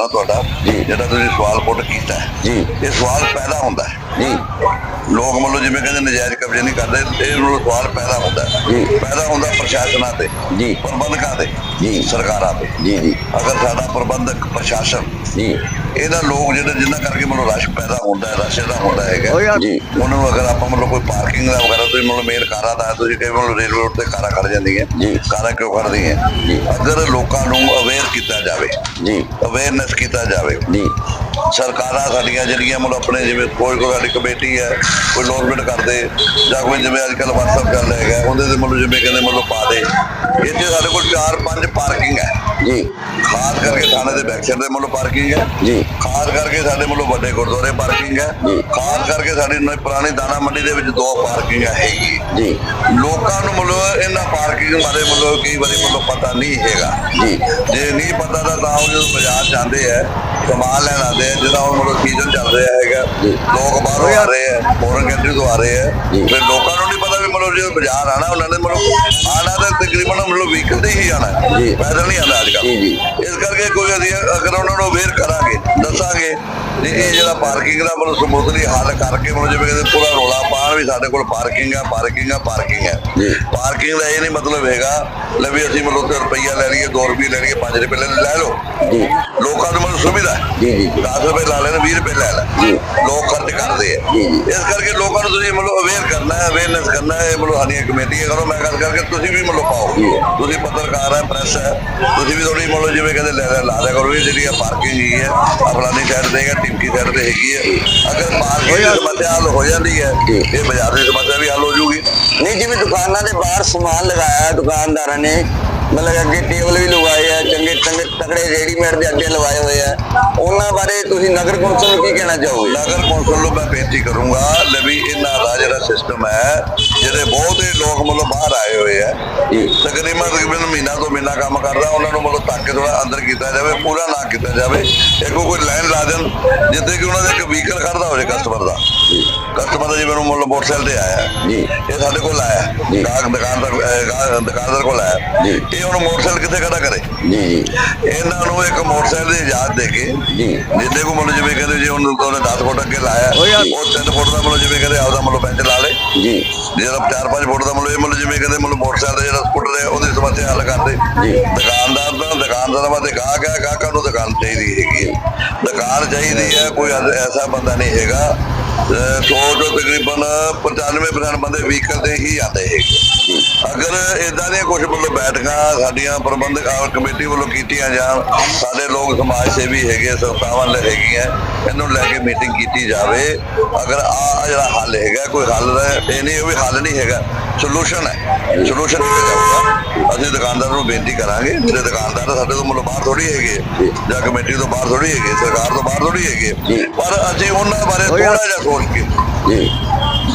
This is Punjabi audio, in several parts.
ਨਾ ਤੁਹਾਡਾ ਜੀ। ਜਿਹੜਾ ਤੁਸੀਂ ਸਵਾਲ ਪੁੱਟ ਕੀਤਾ। ਜੀ ਇਹ ਸਵਾਲ ਪੈਦਾ ਹੁੰਦਾ ਹੈ ਜੀ ਲੋਕ ਮਤਲਬ ਜਿਵੇਂ ਕਹਿੰਦੇ ਨਜਾਇਜ਼ ਕਬਜ਼ੇ ਨਹੀਂ ਕਰਦੇ ਇਹ ਮਤਲਬ ਸਵਾਲ ਪੈਦਾ ਹੁੰਦਾ ਹੈ। ਜੀ। ਪੈਦਾ ਹੁੰਦਾ ਪ੍ਰਸ਼ਾਸਨਾਂ ਤੇ ਜੀ ਪ੍ਰਬੰਧਕਾਂ ਤੇ ਜੀ। ਸਰਕਾਰਾਂ ਤੇ ਜੀ ਜੀ ਅਗਰ ਸਾਡਾ ਪ੍ਰਬੰਧਕ ਪ੍ਰਸ਼ਾਸਨ ਜੀ ਇਹਦਾ ਲੋਕ ਜਿਹੜੇ ਜਿੰਨਾ ਕਰਕੇ ਮਤਲਬ ਰਸ਼ ਪੈਦਾ ਹੁੰਦਾ ਹੈ ਰਸ਼ ਦਾ ਹੁੰਦਾ ਹੈਗਾ। ਜੀ। ਉਹਨਾਂ ਨੂੰ ਅਗਰ ਆਪਾਂ ਮਤਲਬ ਕੋਈ ਪਾਰਕਿੰਗ ਦਾ ਵਗੈਰਾ ਤੁਸੀਂ ਮਤਲਬ ਮੇਨ ਕਾਰਾਂ ਦਾ ਤੁਸੀਂ ਕਈ ਮਤਲਬ ਰੇਲ ਰੋਡ ਤੇ ਕਾਰਾਂ ਖੜ ਜਾਂਦੀਆਂ। ਜੀ। ਕਾਰਾਂ ਕਿਉਂ ਖੜਦੀਆਂ ਜੀ। ਅਗਰ ਲੋਕਾਂ ਨੂੰ ਅਵੇਅਰ ਕੀਤਾ ਜਾਵੇ ਜੀ। ਅਵੇਅਰਨੈਸ ਕੀਤਾ ਜਾਵੇ ਜੀ। ਸਰਕਾਰਾਂ ਸਾਡੀਆਂ ਜਿਹੜੀਆਂ ਮਤਲਬ ਆਪਣੇ ਜਿਵੇਂ ਕੋਈ ਕੋਈ ਸਾਡੀ ਕਮੇਟੀ ਹੈ ਕੋਈ ਲੋਕਮੈਂਟ ਕਰਦੇ ਜਾਂ ਕੋਈ ਜਿਵੇਂ ਅੱਜ ਕੱਲ੍ਹ WhatsApp ਰਿਹਾ ਹੈਗਾ ਉਹਦੇ ਤੇ ਮਤਲਬ ਜਿਵੇਂ ਕਹਿੰਦੇ ਮਤਲਬ ਪਾ ਦੇ। ਇੱਥੇ ਸਾਡੇ ਕੋਲ 4-5 ਪਾਰਕਿੰਗ ਹੈ। ਜੀ। ਖਾਸ ਕਰਕੇ ਥਾਣੇ ਦੇ ਬੈਕ ਸਾਈਡ ਦੇ ਮਤਲਬ ਪਾਰਕਿੰਗ ਹੈ। ਜੀ। ਖਾਸ ਕਰਕੇ ਸਾਡੇ ਮਤਲਬ ਵੱਡੇ ਗੁਰਦੁਆਰੇ ਪਾਰਕਿੰਗ ਹੈ। ਜੀ। ਖਾਸ ਕਰਕੇ ਸਾਡੀ ਪੁਰਾਣੀ ਦਾਣਾ ਮੰਡੀ ਦੇ ਵਿੱਚ ਦੋ ਪਾਰਕਿੰਗ ਹੈਗੀ। ਜੀ। ਲੋਕਾਂ ਨੂੰ ਮਤਲਬ ਇਹਨਾਂ ਪਾਰਕਿੰਗ ਬਾਰੇ ਮਤਲਬ ਕਈ ਵਾਰੀ ਮਤਲਬ ਪਤਾ ਨਹੀਂ ਹੈਗਾ। ਜੀ। ਜੇ ਨਹੀਂ ਪਤਾ ਤਾਂ ਤਾਂ ਉਹ ਜਦੋਂ ਬਾਜ਼ਾਰ ਜਾਂਦੇ ਆ ਸਮਾਨ ਲੈਣ ਆਉਂਦੇ ਆ ਜਿਹਦਾ ਹੁਣ ਮਤਲਬ ਸੀਜ਼ਨ ਚੱਲ ਰਿਹਾ ਹੈਗਾ। ਲੋਕ ਬਾਹਰੋਂ ਆ ਰਹੇ ਆ ਫੋਰਨ ਕੰਟਰੀ ਤੋਂ ਆ ਰਹੇ ਆ। ਫਿਰ ਲੋਕਾਂ ਨੂੰ ਨਹੀਂ ਪਤਾ ਵੀ ਮਤਲਬ ਜੇ ਬਾਜ਼ਾਰ ਆਣਾ ਉਹਨਾਂ ਨੇ ਮਤਲਬ ਆਣਾ ਤਾਂ ਤਕਰੀਬਨ ਮਤਲਬ ਵਹੀਕਲ ਤੇ ਹੀ ਆਣਾ ਜੀ। ਪੈਦਲ ਨਹੀਂ ਆਣਾ ਅੱਜ ਕੱਲ੍ਹ ਜੀ, ਜੀ। ਇਸ ਕਰਕੇ ਕੋਈ ਅਸੀਂ ਅਗਰ ਉਹਨਾਂ ਨੂੰ ਅਵੇਅਰ ਕਰਾਂਗੇ ਦੱਸਾਂਗੇ ਤੇ ਇਹ ਜਿਹੜਾ ਪਾਰਕਿੰਗ ਦਾ ਮਤਲਬ ਸਮੂਥਲੀ ਹੱਲ ਕਰਕੇ ਮਤਲਬ ਜਿਵੇਂ ਕਹਿੰਦੇ ਪੂਰਾ ਰੋਲਾ ਪਾਣ ਵੀ ਸਾਡੇ ਕੋਲ ਪਾਰਕਿੰਗ ਆ ਪਾਰਕਿੰਗ ਆ ਪਾਰਕਿੰਗ ਹੈ। ਪਾਰਕਿੰਗ ਦਾ ਇਹ ਨਹੀਂ ਮਤਲਬ ਹੈਗਾ ਲੈ ਵੀ ਅਸੀਂ ਮਤਲਬ ਰੁਪਈਆ ਲੈ ਲਈਏ 2 ਰੁਪਏ ਲੈ ਲਈਏ 5 ਰੁਪਏ ਲੈ ਲਓ ਜੀ ਲੋਕਾਂ ਨੂੰ ਮਤਲਬ ਸੁਵਿਧਾ ਜੀ ਜੀ ਜੀ 10 ਰੁਪਏ ਲਾ ਲੈਣ 20 ਰੁਪਏ ਲੈ ਲੈ। ਲੋਕ ਖਰਚ ਕਰਦੇ ਆ। ਇਸ ਕਰਕੇ ਲੋਕਾਂ ਨੂੰ ਤੁਸੀਂ ਮਤਲਬ ਅਵੇਅਰ ਕਰਨਾ ਹੈ ਅਵੇਅਰਨੈਸ ਕਰਨਾ ਹੈ ਮਤਲਬ ਸਾਡੀਆਂ ਕਮੇਟੀਆਂ ਕਰੋ ਮੈਂ ਗੱਲ ਕਰਕੇ ਤੁਸੀਂ ਵੀ ਮਤਲਬ ਪਾਓ। ਤੁਸੀਂ ਪੱਤਰਕਾਰ ਹੈ ਪ੍ਰੈਸ ਹੈ। ਤੁਸੀਂ ਵੀ ਥੋੜੀ ਮਤਲਬ ਜਿਵੇਂ ਕਹਿੰਦੇ ਲੈ ਲੈ ਲਾ ਦਿਆ ਕਰੋ। ਵੀ ਜਿਹੜੀ ਆ ਪਾਰਕਿੰਗ ਹੀ ਹੈ ਆ ਫਲਾਣੀ ਸਾਈਡ ਤੇ ਹੈਗਾ ਟਿਮਕੀ ਸਾਈਡ ਤੇ ਹੈਗੀ ਹੈ। ਅਗਰ ਪਾਰਕਿੰਗ ਦੀ ਸਮੱਸਿਆ ਹੱਲ ਹੋ ਜਾਂਦੀ ਹੈ। ਇਹ ਬਾਜ਼ਾਰ ਦੀ ਸਮੱਸਿਆ ਵੀ ਹੱਲ ਹੋ ਜੂਗੀ। ਨਹੀਂ ਜਿਵੇਂ ਦੁਕਾਨਾਂ ਦੇ ਬਾਹਰ ਸਮਾਨ ਲਗਾਇਆ ਹੈ ਦੁਕਾਨਦਾਰਾਂ ਨੇ। ਮਤਲਬ ਅੱਗੇ ਟੇਬਲ ਵੀ ਲਗਾਏ ਆ ਚੰਗੇ ਚੰਗੇ ਤਕੜੇ ਰੈਡੀਮੇਡ ਦੇ ਅੱਗੇ ਲਗਾਏ ਹੋਏ ਆ ਉਹਨਾਂ ਬਾਰੇ ਤੁਸੀਂ ਨਗਰ ਕੌਂਸਲ ਨੂੰ ਕੀ ਕਹਿਣਾ ਚਾਹੋਗੇ ਨਗਰ ਕੌਂਸਲ ਨੂੰ ਮੈਂ ਬੇਨਤੀ ਕਰੂੰਗਾ ਲੈ ਵੀ ਇਹਨਾਂ ਦਾ ਜਿਹੜਾ ਸਿਸਟਮ ਹੈ ਜਿਹੜੇ ਬਹੁਤ ਹੀ ਲੋਕ ਮਤਲਬ ਬਾਹਰ ਆਏ ਹੋਏ ਆ। ਤਕਰੀਬਨ ਤਕਰੀਬਨ ਮਹੀਨਾ ਤੋਂ ਮਹੀਨਾ ਕੰਮ ਕਰਦਾ ਉਹਨਾਂ ਨੂੰ ਮਤਲਬ ਤੱਕ ਕੇ ਥੋੜਾ ਅੰਦਰ ਕੀਤਾ ਜਾਵੇ ਪੂਰਾ ਨਾ ਕੀਤਾ ਜਾਵੇ ਇੱਕ ਕੋਈ ਲਾਈਨ ਲਾ ਦੇਣ ਜਿੱਥੇ ਕਿ ਉਹਨਾਂ ਦਾ ਇੱਕ ਵਹੀਕਲ ਖੜਦਾ ਹੋਵੇ ਕਸਟਮਰ ਦਾ ਕਸਟਮਰ ਦਾ ਜਿਵੇਂ ਉਹ ਮਤਲਬ ਮੋਟਰਸਾਈਕਲ ਤੇ ਆਇਆ ਜੀ। ਇਹ ਸਾਡੇ ਕੋਲ ਆਇਆ ਜੀ। ਗਾਹਕ ਦੁਕਾਨਦਾਰ ਦੁਕਾਨਦਾਰ ਕੋਲ ਆਇਆ ਜੀ। ਇਹ ਹੁਣ ਮੋਟਰਸਾਈਕਲ ਕਿੱਥੇ ਖੜਾ ਕਰੇ ਜੀ ਇਹਨਾਂ ਨੂੰ ਇੱਕ ਮੋਟਰਸਾਈਕਲ ਦੀ ਇਜਾਜ਼ਤ ਦੇ ਕੇ ਜੀ। ਜਿੱਦੇ ਕੋ ਮਤਲਬ ਜਿਵੇਂ ਕਹਿੰਦੇ ਜੇ ਹੁਣ ਉਹਨੇ 10 ਫੁੱਟ ਅੱਗੇ ਲਾਇਆ ਉਹ ਯਾਰ। ਉਹ 3 ਫੁੱਟ ਦਾ ਮਤਲਬ ਜਿਵੇਂ ਕਹਿੰਦੇ ਆਪਦਾ ਮਤਲਬ ਬੈਂਚ ਲਾ ਲੇ ਜੀ। ਜਿਹੜਾ 4-5 ਫੁੱਟ ਦਾ ਮਤਲਬ ਇਹ ਮਤਲਬ ਜਿਵੇਂ ਕਹਿੰਦੇ ਮਤਲਬ ਮੋਟਰਸਾਈਕਲ ਦਾ ਜਿਹੜਾ ਸਕੂਟਰ ਹੈ ਉਹਦੀ ਸਮੱਸਿਆ ਹੱਲ ਕਰਦੇ। ਜੀ। ਦੁਕਾਨਦਾਰ ਦਾ ਦੁਕਾਨਦਾਰਾਂ ਵਾਸਤੇ ਗਾਹਕ ਹੈ ਗਾਹਕਾਂ ਨੂੰ ਦੁਕਾਨ ਚਾਹੀਦੀ ਹੈਗੀ ਦੁਕਾਨ ਚਾਹੀਦੀ ਹੈ ਕੋਈ ਐਸਾ ਬੰਦਾ ਨਹੀਂ ਹੈਗਾ। ਅਹ ਸੌ ਤੋਂ ਤਕਰੀਬਨ 95% ਬੰਦੇ ਵਹੀਕਲ ਤੇ ਹੀ ਆਉਂਦੇ ਹੈਗੇ ਅਗਰ ਇਦਾਂ ਦੀਆਂ ਕੁਝ ਮਤਲਬ ਬੈਠਕਾਂ ਸਾਡੀਆਂ ਪ੍ਰਬੰਧਕ ਕਮੇਟੀ ਵੱਲੋਂ ਕੀਤੀਆਂ ਜਾਣ, ਸਾਡੇ ਲੋਕ ਸਮਾਜ ਸੇਵੀ ਹੈਗੇ, ਸੰਸਥਾਵਾਂ ਲੈ ਹੈਗੀਆਂ, ਇਹਨੂੰ ਲੈ ਕੇ ਮੀਟਿੰਗ ਕੀਤੀ ਜਾਵੇ। ਅਗਰ ਆ ਜਿਹੜਾ ਹੱਲ ਹੈਗਾ, ਕੋਈ ਹੱਲ ਇਹ ਨਹੀਂ, ਉਹ ਵੀ ਹੱਲ ਨਹੀਂ ਹੈਗਾ। ਸੋਲੂਸ਼ਨ ਹੈ। ਸੋਲੂਸ਼ਨ ਕਿਹਾ ਜਾਊਗਾ ਅਸੀਂ ਦੁਕਾਨਦਾਰ ਨੂੰ ਬੇਨਤੀ ਕਰਾਂਗੇ ਜਿਹੜੇ ਦੁਕਾਨਦਾਰ ਸਾਡੇ ਤੋਂ ਮਤਲਬ ਬਾਹਰ ਥੋੜੀ ਹੈਗੇ ਜਾਂ ਕਮੇਟੀ ਤੋਂ ਬਾਹਰ ਥੋੜੀ ਹੈਗੇ ਸਰਕਾਰ ਤੋਂ ਬਾਹਰ ਥੋੜੀ ਹੈਗੇ ਪਰ ਅਸੀਂ ਉਹਨਾਂ ਬਾਰੇ ਥੋੜਾ ਜਿਹਾ ਸੋਚ ਕੇ ਜੀ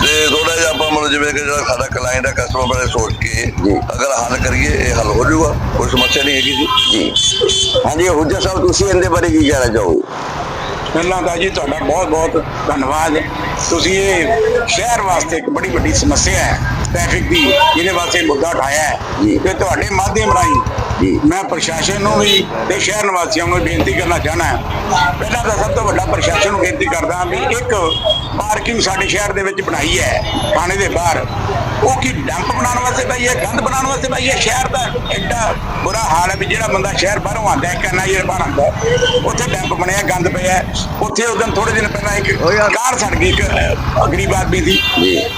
ਤੇ ਥੋੜਾ ਜਿਹਾ ਆਪਾਂ ਮਤਲਬ ਜਿਵੇਂ ਕਿ ਜਿਹੜਾ ਸਾਡਾ ਕਲਾਇੰਟ ਹੈ ਕਸਟਮਰ ਬਾਰੇ ਸੋਚ ਕੇ ਜੀ। ਅਗਰ ਹੱਲ ਕਰੀਏ ਇਹ ਹੱਲ ਹੋ ਜਾਊਗਾ ਕੋਈ ਸਮੱਸਿਆ ਨਹੀਂ ਹੈਗੀ ਜੀ। ਜੀ ਹਾਂਜੀ ਹੁਜਾ ਸਾਹਿਬ ਤੁਸੀਂ ਇਹਦੇ ਬਾਰੇ ਕੀ ਕਹਿਣਾ ਚਾਹੋਗੇ? ਪਹਿਲਾਂ ਤਾਂ ਜੀ ਤੁਹਾਡਾ ਬਹੁਤ ਬਹੁਤ ਧੰਨਵਾਦ। ਤੁਸੀਂ ਇਹ ਸ਼ਹਿਰ ਵਾਸਤੇ ਇੱਕ ਬੜੀ ਵੱਡੀ ਸਮੱਸਿਆ ਹੈ। ਟ੍ਰੈਫਿਕ ਦੀ ਇਹਦੇ ਵਾਸਤੇ ਮੁੱਦਾ ਉਠਾਇਆ ਹੈ। ਤੇ ਤੁਹਾਡੇ ਮਾਧਿਅਮ ਰਾਹੀਂ। ਮੈਂ ਪ੍ਰਸ਼ਾਸਨ ਨੂੰ ਵੀ ਤੇ ਸ਼ਹਿਰ ਨਿਵਾਸੀਆਂ ਨੂੰ ਬੇਨਤੀ ਕਰਨਾ ਚਾਹਨਾ ਹੈ ਪਹਿਲਾਂ ਤਾਂ ਸਭ ਤੋਂ ਵੱਡਾ ਪ੍ਰਸ਼ਾਸਨ ਨੂੰ ਬੇਨਤੀ ਕਰਦਾ ਵੀ ਇੱਕ ਪਾਰਕਿੰਗ ਸਾਡੇ ਸ਼ਹਿਰ ਦੇ ਵਿੱਚ ਬਣਾਈ ਹੈ ਥਾਣੇ ਦੇ ਬਾਹਰ ਉਹ ਕੀ ਡੰਪ ਬਣਾਉਣ ਵਾਸਤੇ ਪਈ ਹੈ ਗੰਦ ਬਣਾਉਣ ਵਾਸਤੇ ਪਈ ਹੈ ਸ਼ਹਿਰ ਦਾ ਐਡਾ ਬੁਰਾ ਹਾਲ ਹੈ ਵੀ ਜਿਹੜਾ ਬੰਦਾ ਸ਼ਹਿਰ ਬਾਹਰੋਂ ਆਉਂਦਾ ਹੈ ਕਰਨਾ ਇਹ ਬਾਹਰ ਆਉਂਦਾ ਹੈ, ਉੱਥੇ ਡੰਪ ਬਣਿਆ ਗੰਦ ਪਿਆ। ਉੱਥੇ ਉਦੋਂ ਥੋੜੇ ਦਿਨ ਪਹਿਲਾਂ ਇੱਕ। ਕਾਰ ਸੜ ਗਈ ਇੱਕ ਗਰੀਬ ਆਦਮੀ ਦੀ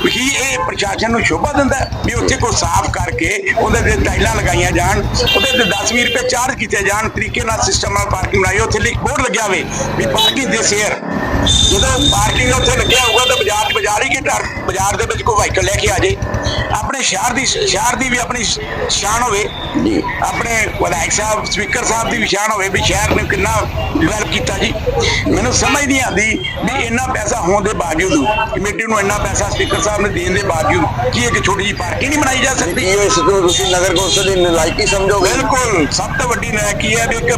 ਕੀ ਇਹ ਪ੍ਰਸ਼ਾਸਨ ਨੂੰ ਸ਼ੋਭਾ ਦਿੰਦਾ ਵੀ ਉੱਥੇ ਕੋਈ ਸਾਫ਼ ਕਰਕੇ ਉਹਦੇ ਤੇ ਟਾਈਲਾਂ ਲਗਾਈਆਂ ਜਾਣ ਉਹਦੇ ਤੇ 10-20 ਰੁਪਏ ਚਾਰਜ ਕੀਤੇ ਜਾਣ ਤਰੀਕੇ ਨਾਲ ਸਿਸਟਮ ਨਾਲ ਪਾਰਕਿੰਗ ਬਣਾਈ ਉੱਥੇ ਲਿਖ ਬੋਰਡ ਲੱਗਿਆ ਹੋਵੇ ਵੀ ਪਾਰਕਿੰਗ ਦੇ ਸ਼ੇਅਰ ਜਦੋਂ ਪਾਰਕਿੰਗ ਉੱਥੇ ਲੱਗਿਆ ਬਾਜ਼ਾਰ ਬਾਜ਼ਾਰ ਹੀ ਕਿ ਡਰ ਬਾਜ਼ਾਰ ਦੇ ਵਿੱਚ ਕੋਈ ਵਾਹੀਕਲ ਲੈ ਕੇ ਆ ਜੇ। ਆਪਣੇ ਸ਼ਹਿਰ ਦੀ ਸ਼ਹਿਰ ਦੀ ਵੀ ਆਪਣੀ ਸ਼ਾਨ ਹੋਵੇ। ਜੀ। ਆਪਣੇ ਵਿਧਾਇਕ ਸਾਹਿਬ ਸਪੀਕਰ ਸਾਹਿਬ ਦੀ ਵੀ ਸ਼ਾਨ ਹੋਵੇ ਵੀ ਸ਼ਹਿਰ ਨੇ ਕਿੰਨਾ ਡਿਵੈਲਪ ਕੀਤਾ ਜੀ। ਮੈਨੂੰ ਸਮਝ ਨਹੀਂ ਆਉਂਦੀ ਵੀ ਇੰਨਾ ਪੈਸਾ ਹੋਣ ਦੇ ਬਾਵਜੂਦ ਕਮੇਟੀ ਨੂੰ ਇੰਨਾ ਪੈਸਾ ਸਪੀਕਰ ਸਾਹਿਬ ਨੇ ਦੇਣ ਦੇ ਬਾਵਜੂਦ ਕੀ ਇੱਕ ਛੋਟੀ ਜਿਹੀ ਪਾਰਕਿੰਗ ਨਹੀਂ ਬਣਾਈ ਜਾ ਸਕਦੀ? ਇਸ ਨੂੰ ਤੁਸੀਂ ਨਗਰ ਕੌਂਸਲ ਦੀ ਨਲਾਇਕੀ ਸਮਝੋਗੇ? ਬਿਲਕੁਲ। ਸਭ ਤੋਂ ਵੱਡੀ ਨਿਆਂ ਕੀ ਹੈ ਵੀ ਇੱਕ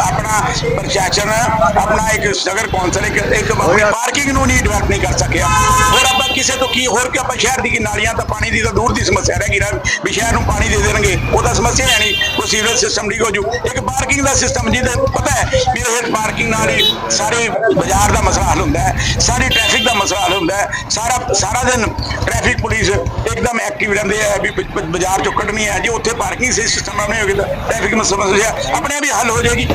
ਆਪਣਾ ਪ੍ਰਸ਼ਾਸਨ ਆਪਣਾ ਇੱਕ ਨਗਰ ਕੌਂਸਲ ਇੱਕ ਇੱਕ ਪਾਰਕਿੰਗ ਨੂੰ ਨਹੀਂ ਡਿਵੈਲਪ ਨਹੀਂ ਕਰ ਸਕਿਆ। ਹੋਰ ਆਪਾਂ ਕਿਸੇ ਤੋਂ ਕੀ ਹੋਰ ਕਿ ਆਪਾਂ ਸ਼ਹਿਰ ਦੀ ਨਾਲੀਆਂ ਤਾਂ ਪਾਣੀ ਦੀ ਤਾਂ ਦੂਰ ਦੀ ਸਮੱਸਿਆ ਰਹਿ ਗਈ ਨਾ ਵੀ ਸ਼ਹਿਰ ਨੂੰ ਪਾਣੀ ਦੇ ਦੇਣਗੇ ਉਹਦਾ ਸਮੱਸਿਆ ਹੈ ਨਹੀਂ। ਕੋਈ ਸੀਵਰੇਜ ਸਿਸਟਮ ਠੀਕ ਹੋ ਜੂ ਇੱਕ ਪਾਰਕਿੰਗ ਦਾ ਸਿਸਟਮ ਜਿਹਦੇ ਪਤਾ ਹੈ ਵੀ ਇਹ ਪਾਰਕਿੰਗ ਨਾਲ ਹੀ ਸਾਰੇ ਬਾਜ਼ਾਰ ਦਾ ਮਸਲਾ ਹੱਲ ਹੁੰਦਾ ਹੈ, ਸਾਰੀ ਟ੍ਰੈਫਿਕ ਦਾ ਮਸਲਾ ਹੱਲ ਹੁੰਦਾ ਹੈ, ਸਾਰਾ ਸਾਰਾ ਦਿਨ ਟ੍ਰੈਫਿਕ ਪੁਲਿਸ ਇੱਕਦਮ ਐਕਟਿਵ ਰਹਿੰਦੇ ਆ, ਵੀ ਬਾਜ਼ਾਰ ਚੋਂ ਕੱਢਣੀ ਹੈ, ਜੇ ਉੱਥੇ ਪਾਰਕਿੰਗ ਸਿਸਟਮ ਨਹੀਂ ਹੋਵੇਗਾ ਟ੍ਰੈਫਿਕ ਮਸਲਾ ਸਮੱਸਿਆ ਆਪਣੇ ਆਪ ਹੀ ਹੱਲ ਹੋ ਜਾਏਗੀ।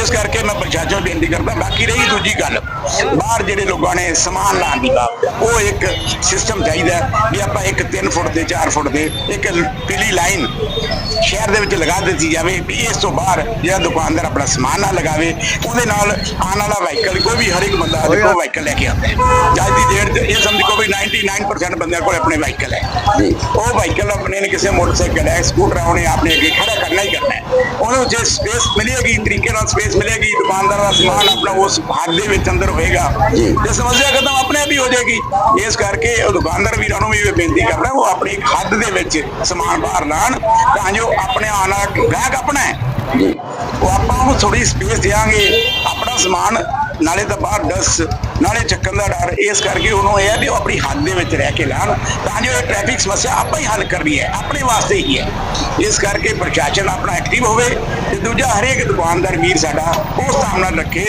ਇਸ ਕਰਕੇ ਮੈਂ ਪ੍ਰਸ਼ਾਸਨ ਨੂੰ ਬੇਨਤੀ ਕਰਦਾ, ਬਾਕੀ ਰਹੀ ਦੂਜੀ ਗੱਲ, ਬਾਹਰ ਜਿਹੜੇ ਲੋਕਾਂ ਨੇ ਸਮਾਨ ਲਾਉਣ ਦੀ ਬਾਤ ਉਹ ਇੱਕ ਸਿਸਟਮ ਚਾਹੀਦਾ ਵੀ ਆਪਾਂ ਇੱਕ 3 ਫੁੱਟ ਦੇ 4 ਫੁੱਟ ਦੇ, ਇੱਕ ਪੀਲੀ ਲਾਈਨ ਸ਼ਹਿਰ ਦੇ ਵਿੱਚ ਲਗਾ ਦਿੱਤੀ ਜਾਵੇ, ਵੀ ਇਸ ਤੋਂ ਬਾਹਰ ਜਿਹੜਾ ਦੁਕਾਨਦਾਰ ਆਪਣਾ ਸਮਾਨ ਨਾ ਲਗਾਵੇ, ਉਹਦੇ ਨਾਲ ਆਉਣ ਕੋਈ ਵੀ ਹਰ ਇੱਕ ਬੰਦਾ ਦੇਖੋ ਵਾਹੀਕਲ ਲੈ ਕੇ ਆਉਂਦਾ ਹੈ। ਅੱਜ ਦੀ ਡੇਟ 'ਚ ਇਹ ਸਮਝ ਕੋ ਵੀ 99% ਬੰਦਿਆਂ ਕੋਲ ਆਪਣੇ ਵਾਹੀਕਲ ਹੈ। ਜੀ। ਉਹ ਵਾਹੀਕਲ ਆਪਣੇ ਨੇ ਕਿਸੇ ਮੋਟਰਸਾਈਕਲ ਹੈ ਸਕੂਟਰ ਹੈ ਉਹਨੇ ਆਪਣੇ ਅੱਗੇ ਖੜਾ ਕਰਨਾ ਹੀ ਕਰਨਾ ਹੈ। ਉਹਨੂੰ ਜੇ ਸਪੇਸ ਮਿਲੇਗੀ ਤਰੀਕੇ ਨਾਲ ਸਪੇਸ ਮਿਲੇਗੀ ਦੁਕਾਨਦਾਰ ਦਾ ਸਮਾਨ ਆਪਣਾ ਉਸ ਹੱਦ ਦੇ ਵਿੱਚ ਅੰਦਰ ਹੋਏਗਾ ਜੀ। ਤੇ ਸਮੱਸਿਆ ਖਤਮ ਆਪਣੇ ਆਪ ਹੀ ਹੋ ਜਾਏਗੀ। ਇਸ ਕਰਕੇ ਉਹ ਦੁਕਾਨਦਾਰ ਵੀਰਾਂ ਨੂੰ ਵੀ ਇਹ ਬੇਨਤੀ ਕਰਦਾ ਉਹ ਆਪਣੀ ਹੱਦ ਦੇ ਵਿੱਚ ਸਮਾਨ ਬਾਹਰ ਲਾਣ ਤਾਂ ਜੋ ਆਪਣੇ ਆਉਣ ਵਾਲਾ ਗ੍ਰਾਹਕ ਆਪਣਾ ਹੈ। ਉਹ ਆਪਾਂ ਉਹਨੂੰ ਥੋੜੀ ਸਪੇਸ ਦਿਆਂਗੇ। ਆਪਣਾ ਸਮਾਨ ਨਾਲੇ ਤਾਂ ਬਾਹਰ ਡਸ ਨਾਲੇ ਚੱਕਣ ਦਾ ਡਰ। ਇਸ ਕਰਕੇ ਉਹਨੂੰ ਇਹ ਹੈ ਵੀ ਉਹ ਆਪਣੀ ਹੱਦ ਦੇ ਵਿੱਚ ਰਹਿ ਕੇ ਲਾਣ, ਤਾਂ ਜੋ ਇਹ ਟ੍ਰੈਫਿਕ ਸਮੱਸਿਆ ਆਪਾਂ ਹੀ ਹੱਲ ਕਰਨੀ ਹੈ, ਆਪਣੇ ਵਾਸਤੇ ਹੀ ਹੈ। ਇਸ ਕਰਕੇ ਪ੍ਰਸ਼ਾਸਨ ਆਪਣਾ ਐਕਟਿਵ ਹੋਵੇ ਤੇ ਦੂਜਾ ਹਰੇਕ ਦੁਕਾਨਦਾਰ ਵੀਰ ਸਾਡਾ ਉਸ ਹਿਸਾਬ ਨਾਲ ਰੱਖੇ।